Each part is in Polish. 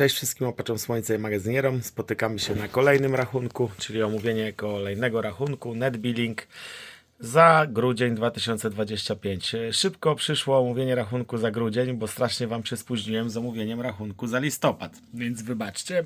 Cześć wszystkim opaczom Słońca i magazynierom. Spotykamy się na kolejnym rachunku, czyli omówienie kolejnego rachunku NetBilling za grudzień 2025. Szybko przyszło omówienie rachunku za grudzień, bo strasznie Wam się spóźniłem z omówieniem rachunku za listopad, więc wybaczcie,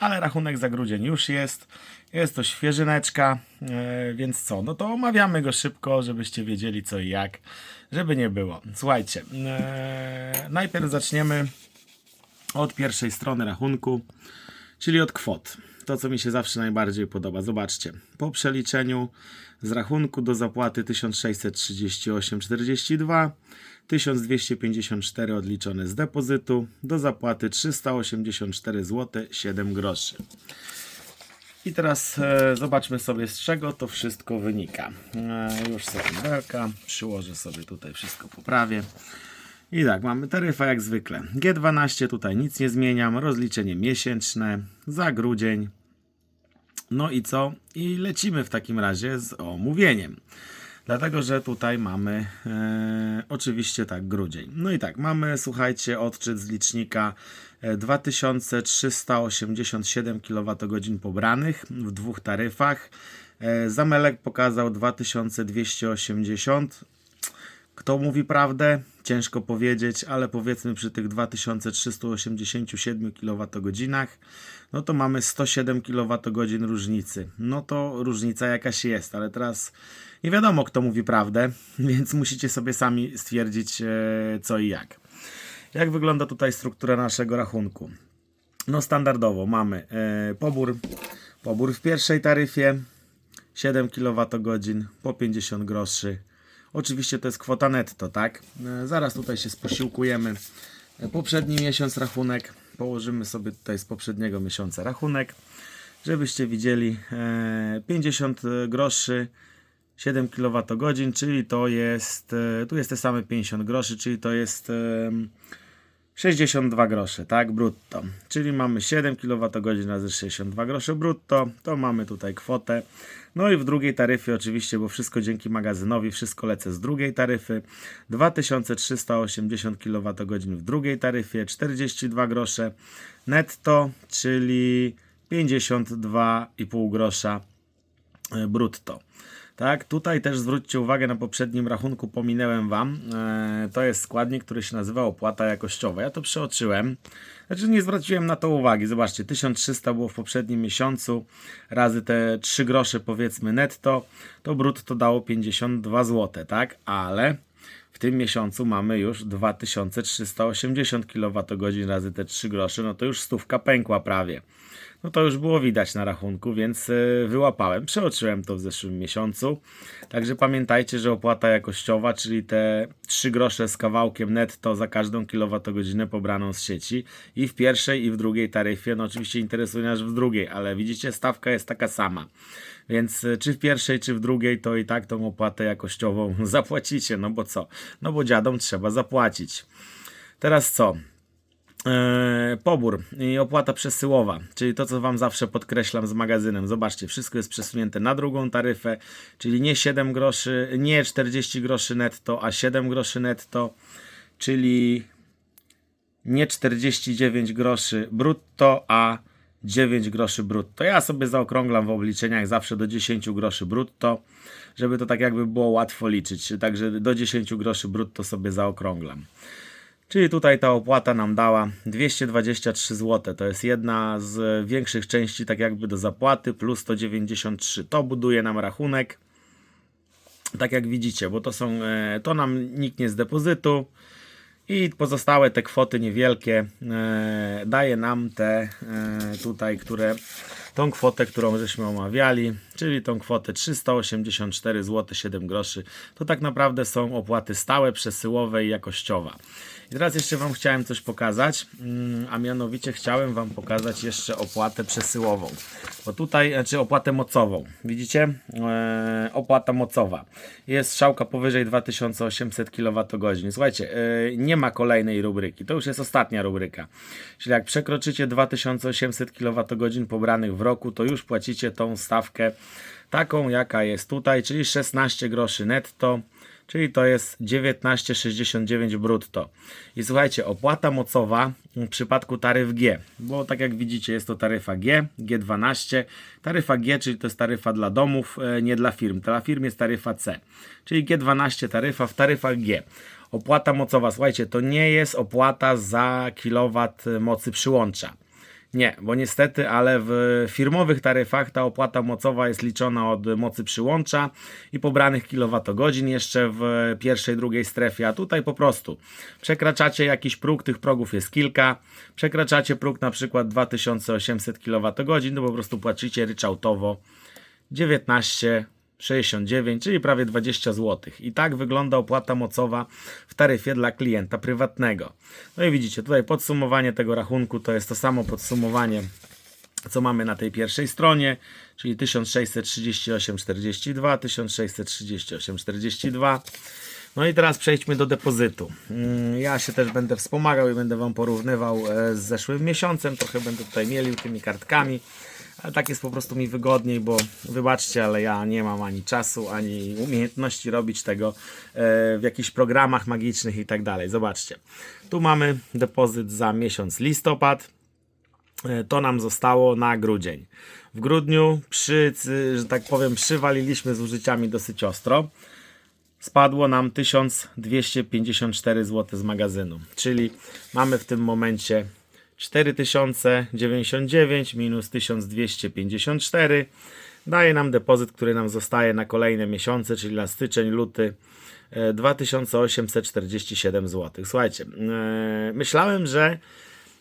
ale rachunek za grudzień już jest. Jest to świeżyneczka, e, więc co? No to omawiamy go szybko, żebyście wiedzieli co i jak, żeby nie było. Słuchajcie, e, najpierw zaczniemy od pierwszej strony rachunku, czyli od kwot. To, co mi się zawsze najbardziej podoba. Zobaczcie, po przeliczeniu z rachunku do zapłaty 1638,42, 1254 odliczone z depozytu, do zapłaty 384 zł 7 groszy. I teraz e, zobaczmy sobie z czego to wszystko wynika. E, już sobie belka, przyłożę sobie tutaj wszystko poprawię. I tak, mamy taryfa jak zwykle. G12 tutaj nic nie zmieniam, rozliczenie miesięczne za grudzień. No i co? I lecimy w takim razie z omówieniem. Dlatego, że tutaj mamy e, oczywiście tak grudzień. No i tak, mamy słuchajcie odczyt z licznika e, 2387 kWh pobranych w dwóch taryfach. E, Zamelek pokazał 2280 kto mówi prawdę? Ciężko powiedzieć, ale powiedzmy przy tych 2387 kWh, no to mamy 107 kWh różnicy. No to różnica jakaś jest, ale teraz nie wiadomo, kto mówi prawdę, więc musicie sobie sami stwierdzić e, co i jak. Jak wygląda tutaj struktura naszego rachunku? No standardowo mamy e, pobór, pobór w pierwszej taryfie 7 kWh po 50 groszy. Oczywiście to jest kwota netto, tak? E, Zaraz tutaj się sposiłkujemy. E, Poprzedni miesiąc rachunek. Położymy sobie tutaj z poprzedniego miesiąca rachunek, żebyście widzieli. e, 50 groszy 7 kWh, czyli to jest, e, tu jest te same 50 groszy, czyli to jest 62 grosze, tak, brutto. Czyli mamy 7 kWh razy 62 grosze brutto, to mamy tutaj kwotę. No i w drugiej taryfie oczywiście, bo wszystko dzięki magazynowi, wszystko lecę z drugiej taryfy. 2380 kWh w drugiej taryfie, 42 grosze netto, czyli 52,5 grosza e, brutto. Tak, tutaj też zwróćcie uwagę na poprzednim rachunku, pominęłem Wam. E, to jest składnik, który się nazywa opłata jakościowa. Ja to przeoczyłem. Znaczy nie zwróciłem na to uwagi. Zobaczcie, 1300 było w poprzednim miesiącu, razy te 3 grosze powiedzmy netto, to brutto dało 52 zł, tak? Ale w tym miesiącu mamy już 2380 kWh razy te 3 grosze, no to już stówka pękła prawie. No to już było widać na rachunku, więc y, wyłapałem. Przeoczyłem to w zeszłym miesiącu. Także pamiętajcie, że opłata jakościowa, czyli te 3 grosze z kawałkiem netto za każdą kilowatogodzinę pobraną z sieci i w pierwszej i w drugiej taryfie, no oczywiście interesuje nas w drugiej, ale widzicie, stawka jest taka sama. Więc y, czy w pierwszej, czy w drugiej, to i tak tą opłatę jakościową zapłacicie. No bo co? No bo dziadom trzeba zapłacić. Teraz co? Eee, pobór i opłata przesyłowa, czyli to, co Wam zawsze podkreślam z magazynem. Zobaczcie, wszystko jest przesunięte na drugą taryfę, czyli nie 7 groszy, nie 40 groszy netto, a 7 groszy netto, czyli nie 49 groszy brutto, a 9 groszy brutto. Ja sobie zaokrąglam w obliczeniach zawsze do 10 groszy brutto, żeby to tak jakby było łatwo liczyć. Także do 10 groszy brutto sobie zaokrąglam. Czyli tutaj ta opłata nam dała 223 zł. To jest jedna z większych części, tak jakby do zapłaty, plus 193. To buduje nam rachunek. Tak jak widzicie, bo to są, e, to nam niknie z depozytu i pozostałe te kwoty niewielkie e, daje nam te e, tutaj, które tą kwotę, którą żeśmy omawiali, czyli tą kwotę 384 zł 7 groszy. To tak naprawdę są opłaty stałe, przesyłowe i jakościowa. I teraz jeszcze Wam chciałem coś pokazać, mm, a mianowicie chciałem Wam pokazać jeszcze opłatę przesyłową. Bo tutaj, znaczy opłatę mocową. Widzicie? E, opłata mocowa. Jest strzałka powyżej 2800 kWh. Słuchajcie, e, nie ma kolejnej rubryki. To już jest ostatnia rubryka. Czyli jak przekroczycie 2800 kWh pobranych w roku, to już płacicie tą stawkę taką, jaka jest tutaj, czyli 16 groszy netto czyli to jest 19,69 brutto. I słuchajcie, opłata mocowa w przypadku taryf G, bo tak jak widzicie jest to taryfa G, G12, taryfa G, czyli to jest taryfa dla domów, e, nie dla firm. Dla firm jest taryfa C, czyli G12 taryfa w taryfach G. Opłata mocowa, słuchajcie, to nie jest opłata za kilowat mocy przyłącza. Nie, bo niestety, ale w firmowych taryfach ta opłata mocowa jest liczona od mocy przyłącza i pobranych kilowatogodzin jeszcze w pierwszej, drugiej strefie, a tutaj po prostu przekraczacie jakiś próg, tych progów jest kilka, przekraczacie próg na przykład 2800 kWh, to po prostu płacicie ryczałtowo 19,69, czyli prawie 20 zł. I tak wygląda opłata mocowa w taryfie dla klienta prywatnego. No i widzicie, tutaj podsumowanie tego rachunku to jest to samo podsumowanie, co mamy na tej pierwszej stronie, czyli 1638,42, 1638,42. No i teraz przejdźmy do depozytu. Mm, Ja się też będę wspomagał i będę Wam porównywał e, z zeszłym miesiącem. Trochę będę tutaj mielił tymi kartkami. Ale tak jest po prostu mi wygodniej, bo wybaczcie, ale ja nie mam ani czasu, ani umiejętności robić tego e, w jakichś programach magicznych i tak dalej. Zobaczcie. Tu mamy depozyt za miesiąc listopad. E, To nam zostało na grudzień. W grudniu, przy, że tak powiem, przywaliliśmy z użyciami dosyć ostro spadło nam 1254 zł z magazynu. Czyli mamy w tym momencie 4099 minus 1254 daje nam depozyt, który nam zostaje na kolejne miesiące, czyli na styczeń, luty e, 2847 zł. Słuchajcie, e, myślałem, że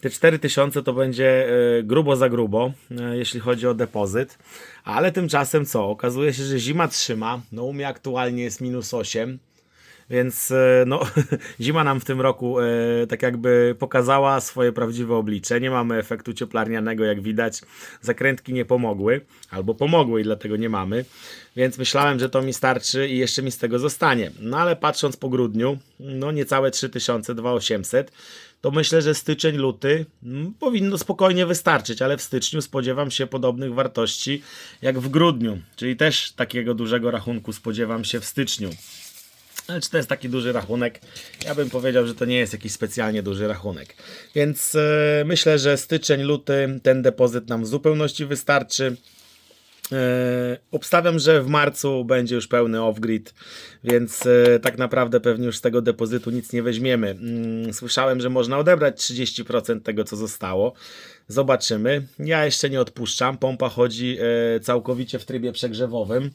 te 4000 to będzie e, grubo za grubo, e, jeśli chodzi o depozyt, ale tymczasem co? Okazuje się, że zima trzyma. No u mnie aktualnie jest minus 8, więc e, no, zima nam w tym roku e, tak jakby pokazała swoje prawdziwe oblicze. Nie mamy efektu cieplarnianego, jak widać. Zakrętki nie pomogły, albo pomogły i dlatego nie mamy. Więc myślałem, że to mi starczy i jeszcze mi z tego zostanie. No ale patrząc po grudniu, no niecałe 3000, 2800, to myślę, że styczeń, luty powinno spokojnie wystarczyć, ale w styczniu spodziewam się podobnych wartości jak w grudniu, czyli też takiego dużego rachunku spodziewam się w styczniu. Ale czy to jest taki duży rachunek? Ja bym powiedział, że to nie jest jakiś specjalnie duży rachunek. Więc e, myślę, że styczeń, luty ten depozyt nam w zupełności wystarczy. E, obstawiam, że w marcu będzie już pełny off-grid, więc e, tak naprawdę pewnie już z tego depozytu nic nie weźmiemy. Mm, Słyszałem, że można odebrać 30% tego, co zostało. Zobaczymy. Ja jeszcze nie odpuszczam. Pompa chodzi całkowicie w trybie przegrzewowym,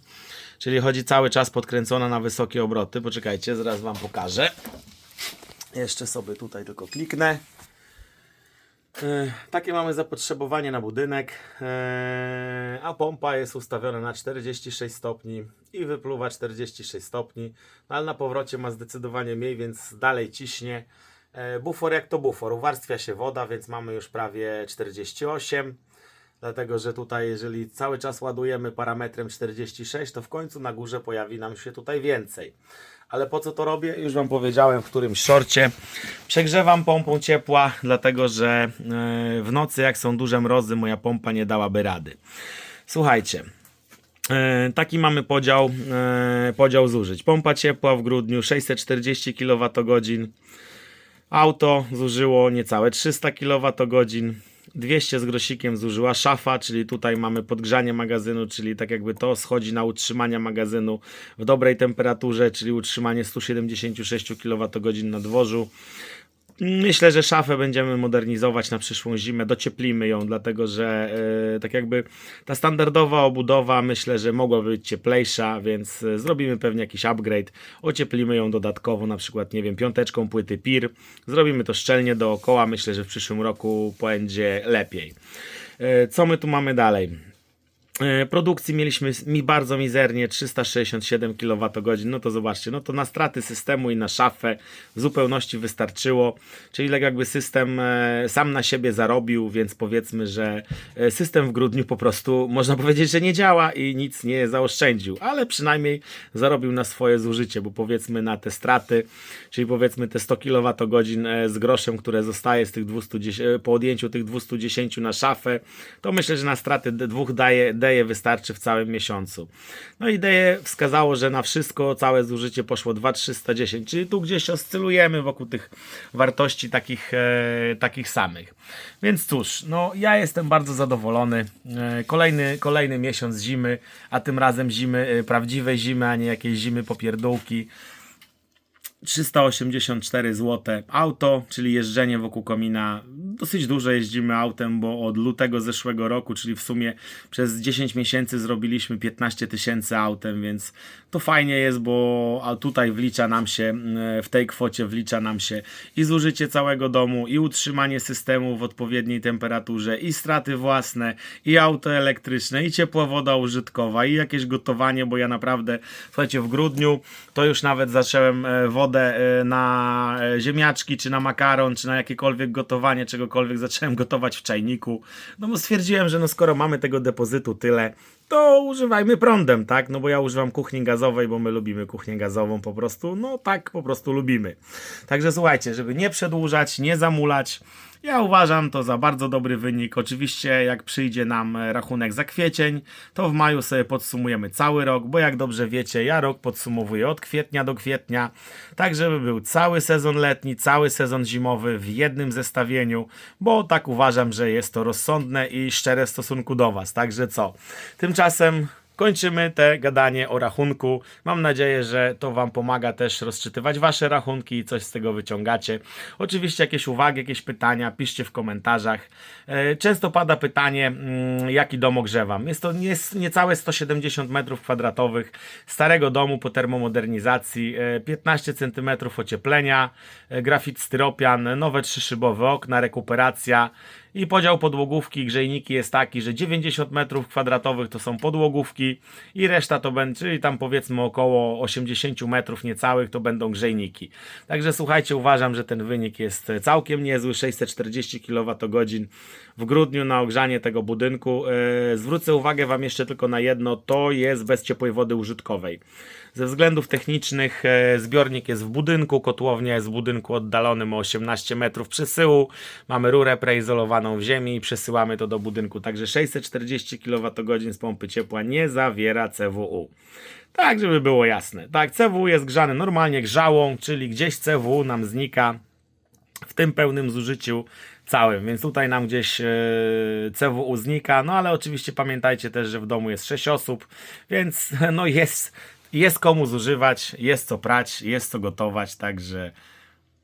czyli chodzi cały czas podkręcona na wysokie obroty. Poczekajcie, zaraz Wam pokażę. Jeszcze sobie tutaj tylko kliknę. E, Takie mamy zapotrzebowanie na budynek, e, a pompa jest ustawiona na 46 stopni i wypluwa 46 stopni, no ale na powrocie ma zdecydowanie mniej, więc dalej ciśnie. E, Bufor jak to bufor, uwarstwia się woda, więc mamy już prawie 48. Dlatego, że tutaj, jeżeli cały czas ładujemy parametrem 46, to w końcu na górze pojawi nam się tutaj więcej. Ale po co to robię? Już Wam powiedziałem w którymś szorcie. Przegrzewam pompą ciepła, dlatego że e, w nocy, jak są duże mrozy, moja pompa nie dałaby rady. Słuchajcie. E, Taki mamy podział, e, podział zużyć. Pompa ciepła w grudniu 640 kWh. Auto zużyło niecałe 300 kWh. 200 z grosikiem zużyła szafa, czyli tutaj mamy podgrzanie magazynu, czyli tak jakby to schodzi na utrzymanie magazynu w dobrej temperaturze, czyli utrzymanie 176 kWh na dworzu. Myślę, że szafę będziemy modernizować na przyszłą zimę, docieplimy ją, dlatego że e, tak jakby ta standardowa obudowa myślę, że mogła być cieplejsza, więc e, zrobimy pewnie jakiś upgrade, ocieplimy ją dodatkowo, na przykład, nie wiem, piąteczką płyty PIR, zrobimy to szczelnie dookoła, myślę, że w przyszłym roku będzie lepiej. E, Co my tu mamy dalej? E, Produkcji mieliśmy mi bardzo mizernie 367 kWh. No to zobaczcie, no to na straty systemu i na szafę w zupełności wystarczyło. Czyli tak jakby system e, sam na siebie zarobił, więc powiedzmy, że e, system w grudniu po prostu można powiedzieć, że nie działa i nic nie zaoszczędził, ale przynajmniej zarobił na swoje zużycie, bo powiedzmy na te straty, czyli powiedzmy te 100 kWh z groszem, które zostaje z tych 210, po odjęciu tych 210 na szafę, to myślę, że na straty dwóch daje, daje Deje wystarczy w całym miesiącu. No i Deje wskazało, że na wszystko całe zużycie poszło 2,310, czyli tu gdzieś oscylujemy wokół tych wartości takich, e, takich samych. Więc cóż, no ja jestem bardzo zadowolony. E, kolejny, kolejny miesiąc zimy, a tym razem zimy, e, prawdziwej zimy, a nie jakiejś zimy popierdółki. 384 zł auto, czyli jeżdżenie wokół komina. Dosyć dużo jeździmy autem, bo od lutego zeszłego roku, czyli w sumie przez 10 miesięcy zrobiliśmy 15 tysięcy autem, więc to fajnie jest, bo tutaj wlicza nam się, w tej kwocie wlicza nam się i zużycie całego domu, i utrzymanie systemu w odpowiedniej temperaturze, i straty własne, i auto elektryczne, i ciepła woda użytkowa, i jakieś gotowanie, bo ja naprawdę, słuchajcie, w grudniu to już nawet zacząłem e, wodę e, na e, ziemniaczki, czy na makaron, czy na jakiekolwiek gotowanie, czegokolwiek zacząłem gotować w czajniku. No bo stwierdziłem, że no skoro mamy tego depozytu tyle, to używajmy prądem, tak? No bo ja używam kuchni gazowej, bo my lubimy kuchnię gazową po prostu. No tak po prostu lubimy. Także słuchajcie, żeby nie przedłużać, nie zamulać, ja uważam to za bardzo dobry wynik. Oczywiście, jak przyjdzie nam rachunek za kwiecień, to w maju sobie podsumujemy cały rok, bo jak dobrze wiecie, ja rok podsumowuję od kwietnia do kwietnia, tak żeby był cały sezon letni, cały sezon zimowy w jednym zestawieniu, bo tak uważam, że jest to rozsądne i szczere w stosunku do Was. Także co? Tymczasem kończymy te gadanie o rachunku. Mam nadzieję, że to Wam pomaga też rozczytywać Wasze rachunki i coś z tego wyciągacie. Oczywiście jakieś uwagi, jakieś pytania piszcie w komentarzach. E, Często pada pytanie, mm, jaki dom ogrzewam. Jest to niecałe 170 m2 starego domu po termomodernizacji, e, 15 cm ocieplenia, e, grafit styropian, nowe trzyszybowe okna, rekuperacja. I podział podłogówki grzejniki jest taki, że 90 metrów kwadratowych to są podłogówki i reszta to będzie, czyli tam powiedzmy około 80 metrów niecałych to będą grzejniki. Także słuchajcie, uważam, że ten wynik jest całkiem niezły, 640 kWh w grudniu na ogrzanie tego budynku. Yy, zwrócę uwagę Wam jeszcze tylko na jedno, to jest bez ciepłej wody użytkowej. Ze względów technicznych e, zbiornik jest w budynku, kotłownia jest w budynku oddalonym o 18 metrów przesyłu. Mamy rurę preizolowaną w ziemi i przesyłamy to do budynku. Także 640 kWh z pompy ciepła nie zawiera CWU. Tak, żeby było jasne. Tak, CWU jest grzany normalnie grzałą, czyli gdzieś CWU nam znika w tym pełnym zużyciu całym, więc tutaj nam gdzieś e, CWU znika, no ale oczywiście pamiętajcie też, że w domu jest 6 osób, więc no jest, jest komu zużywać, jest co prać, jest co gotować, także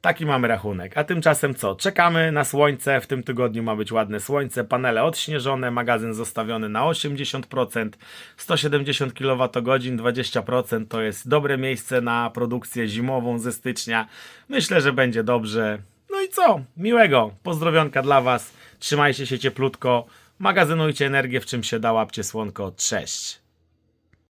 taki mamy rachunek. A tymczasem co? Czekamy na słońce, w tym tygodniu ma być ładne słońce, panele odśnieżone, magazyn zostawiony na 80%, 170 kWh, 20% to jest dobre miejsce na produkcję zimową ze stycznia. Myślę, że będzie dobrze. No i co? Miłego. Pozdrowionka dla Was. Trzymajcie się cieplutko. Magazynujcie energię w czym się da, łapcie słonko. Cześć.